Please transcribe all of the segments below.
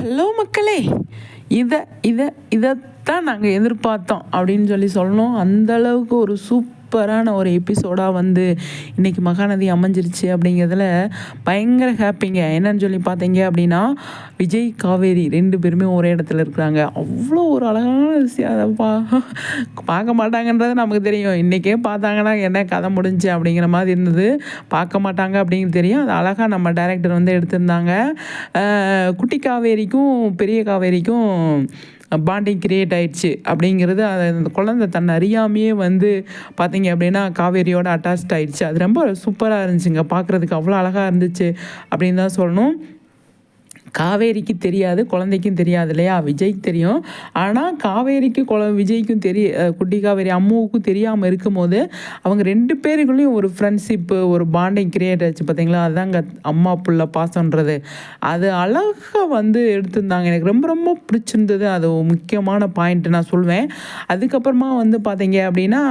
Hello மக்களே இதை இதை இதைத்தான் நாங்கள் எதிர்பார்த்தோம் அப்படின்னு சொல்லி சொல்லணும். அந்த அளவுக்கு ஒரு சூப்பரான ஒரு எபிசோடாக வந்து இன்றைக்கி மகாநதி அமைஞ்சிருச்சு அப்படிங்கிறதுல பயங்கர ஹாப்பிங்க. என்னன்னு சொல்லி பார்த்தீங்க அப்படின்னா விஜய் காவேரி ரெண்டு பேருமே ஒரே இடத்துல இருக்கிறாங்க. அவ்வளோ ஒரு அழகான விஷயம். அதை பா பார்க்க மாட்டாங்கன்றது நமக்கு தெரியும். இன்றைக்கே பார்த்தாங்கன்னா என்ன கதை முடிஞ்சு அப்படிங்கிற மாதிரி இருந்தது. பார்க்க மாட்டாங்க அப்படிங்கிறது தெரியும். அது அழகாக நம்ம டைரக்டர் வந்து எடுத்திருந்தாங்க. குட்டி காவேரிக்கும் பெரிய காவேரிக்கும் பாண்டிங் கிரியேட் ஆகிடுச்சு அப்படிங்கிறது அது அந்த குழந்தை தன்னை அறியாமையே வந்து பார்த்தீங்க அப்படின்னா காவேரியோட அட்டாச்ட் ஆயிடுச்சு. அது ரொம்ப சூப்பராக இருந்துச்சுங்க. பார்க்குறதுக்கு அவ்வளோ அழகாக இருந்துச்சு அப்படின்னு தான் சொல்லணும். காவேரிக்கு தெரியாது குழந்தைக்கும் தெரியாது இல்லையா? விஜய்க்கு தெரியும். ஆனால் காவேரிக்கு குழ விஜய்க்கும் தெரிய குட்டி காவேரி அம்முவுக்கும் தெரியாமல் இருக்கும்போது அவங்க ரெண்டு பேருக்குள்ளேயும் ஒரு ஃப்ரெண்ட்ஷிப்பு ஒரு பாண்டிங் கிரியேட் ஆச்சு பார்த்தீங்களா அதுதாங்க அம்மா புள்ள பாசன்றது அது அழகாக வந்து எடுத்திருந்தாங்க. எனக்கு ரொம்ப ரொம்ப பிடிச்சிருந்தது. அது முக்கியமான பாயிண்ட் நான் சொல்வேன். அதுக்கப்புறமா வந்து பார்த்தீங்க அப்படின்னா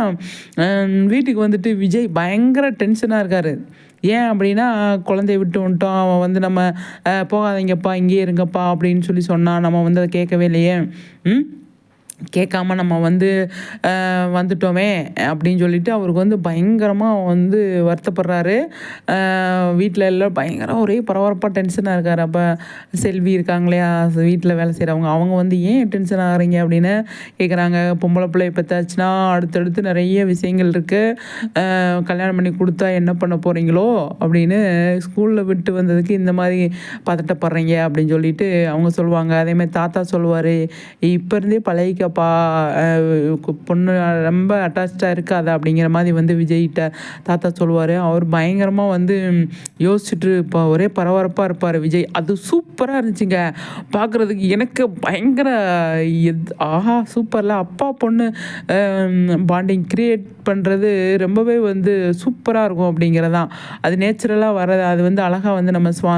வீட்டுக்கு வந்துட்டு விஜய் பயங்கர டென்ஷனாக இருக்கார். ஏன் அப்படின்னா குழந்தைய விட்டு வந்துட்டோம் அவன் வந்து நம்ம போகாதீங்கப்பா இங்கேயே இருங்கப்பா அப்படின்னு சொல்லி சொன்னான் நம்ம வந்து அதை கேட்கவே இல்லையே? ம்? கேட்காம நம்ம வந்து வந்துட்டோமே அப்படின்னு சொல்லிட்டு அவருக்கு வந்து பயங்கரமாக வந்து வருத்தப்படுறாரு. வீட்டில் எல்லாம் பயங்கர ஒரே பரபரப்பாக டென்ஷனாக இருக்கார். அப்போ செல்வி இருக்காங்களே வீட்டில் வேலை செய்கிறவங்க அவங்க வந்து ஏன் டென்ஷன் ஆகுறீங்க அப்படின்னு கேட்குறாங்க பொம்பளை பிள்ளை பற்றாச்சுன்னா அடுத்தடுத்து நிறைய விஷயங்கள் இருக்குது கல்யாணம் பண்ணி கொடுத்தா என்ன பண்ண போகிறீங்களோ அப்படின்னு ஸ்கூலில் விட்டு வந்ததுக்கு இந்த மாதிரி பதட்டப்படுறீங்க அப்படின்னு சொல்லிட்டு அவங்க சொல்லுவாங்க. அதேமாதிரி தாத்தா சொல்லுவார் இப்போ இருந்தே பழகிக்க பா பொண்ணு ரொம்ப அட்டாச்சாக இருக்காத அப்படிங்கிற மாதிரி வந்து விஜய்கிட்ட தாத்தா சொல்லுவார். அவர் பயங்கரமாக வந்து யோசிச்சுட்டு இப்போ ஒரே பரபரப்பாக இருப்பார் விஜய். அது சூப்பராக இருந்துச்சுங்க. பார்க்குறதுக்கு எனக்கு பயங்கர எத் ஆஹா சூப்பரில். அப்பா பொண்ணு பாண்டிங் க்ரியேட் பண்ணுறது ரொம்பவே வந்து சூப்பராக இருக்கும் அப்படிங்கிறதான். அது நேச்சுரலாக வர்றது அது வந்து அழகாக வந்து நம்ம ஸ்வா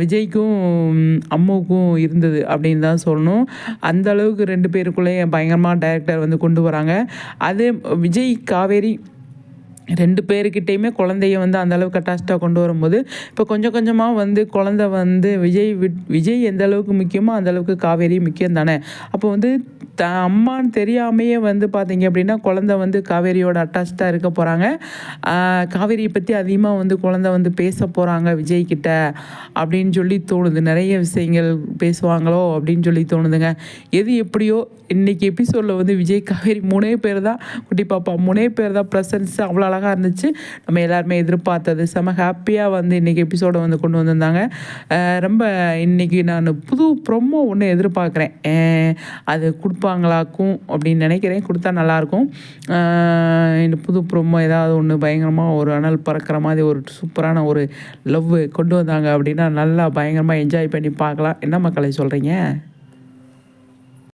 விஜய்க்கும் அம்முக்கும் இருந்தது அப்படின்னு தான் சொல்லணும். அந்த அளவுக்கு ரெண்டு படங்களையும் பயங்கரமாக டைரக்டர் வந்து கொண்டு வராங்க. அது விஜய் காவேரி ரெண்டு பேருக்கிட்டேயுமே குழந்தைய வந்து அந்த அளவுக்கு அட்டாச்சாக கொண்டு வரும்போது இப்போ கொஞ்சம் கொஞ்சமாக வந்து குழந்த வந்து விஜய் விட் விஜய் எந்த அளவுக்கு முக்கியமோ அந்த அளவுக்கு காவேரி முக்கியம் தானே அப்போ வந்து த அம்மான்னு தெரியாமையே வந்து பார்த்தீங்க அப்படின்னா குழந்தை வந்து காவேரியோட அட்டாச்சாக இருக்க போகிறாங்க காவேரியை பற்றி அதிகமாக வந்து குழந்தை வந்து பேச போகிறாங்க விஜய்கிட்ட அப்படின்னு சொல்லி தோணுது. நிறைய விஷயங்கள் பேசுவாங்களோ அப்படின்னு சொல்லி தோணுதுங்க. எது எப்படியோ இன்றைக்கி எபிசோடில் வந்து விஜய் காவேரி மூணே பேர் தான். குட்டி பாப்பா மூணே பேர் தான் ப்ரெசன்ஸ் அவ்வளோ அழகாக இருந்துச்சு. நம்ம எல்லாருமே எதிர்பார்த்தது. செம ஹாப்பியாக வந்து இன்றைக்கி எபிசோடை வந்து கொண்டு வந்திருந்தாங்க. ரொம்ப இன்னைக்கு நான் புது ப்ரொமோ ஒன்று எதிர்பார்க்குறேன். அது கொடுப்பா கொடுப்பாங்களாக்கும் அப்படின்னு நினைக்கிறேன். கொடுத்தா நல்லாயிருக்கும். இந்த புது ப்ரொமோ ஏதாவது ஒன்று பயங்கரமாக ஒரு அனல் பறக்கிற மாதிரி ஒரு சூப்பரான ஒரு லவ் கொண்டு வந்தாங்க அப்படின்னா நல்லா பயங்கரமாக என்ஜாய் பண்ணி பார்க்கலாம். என்ன மக்களை சொல்கிறீங்க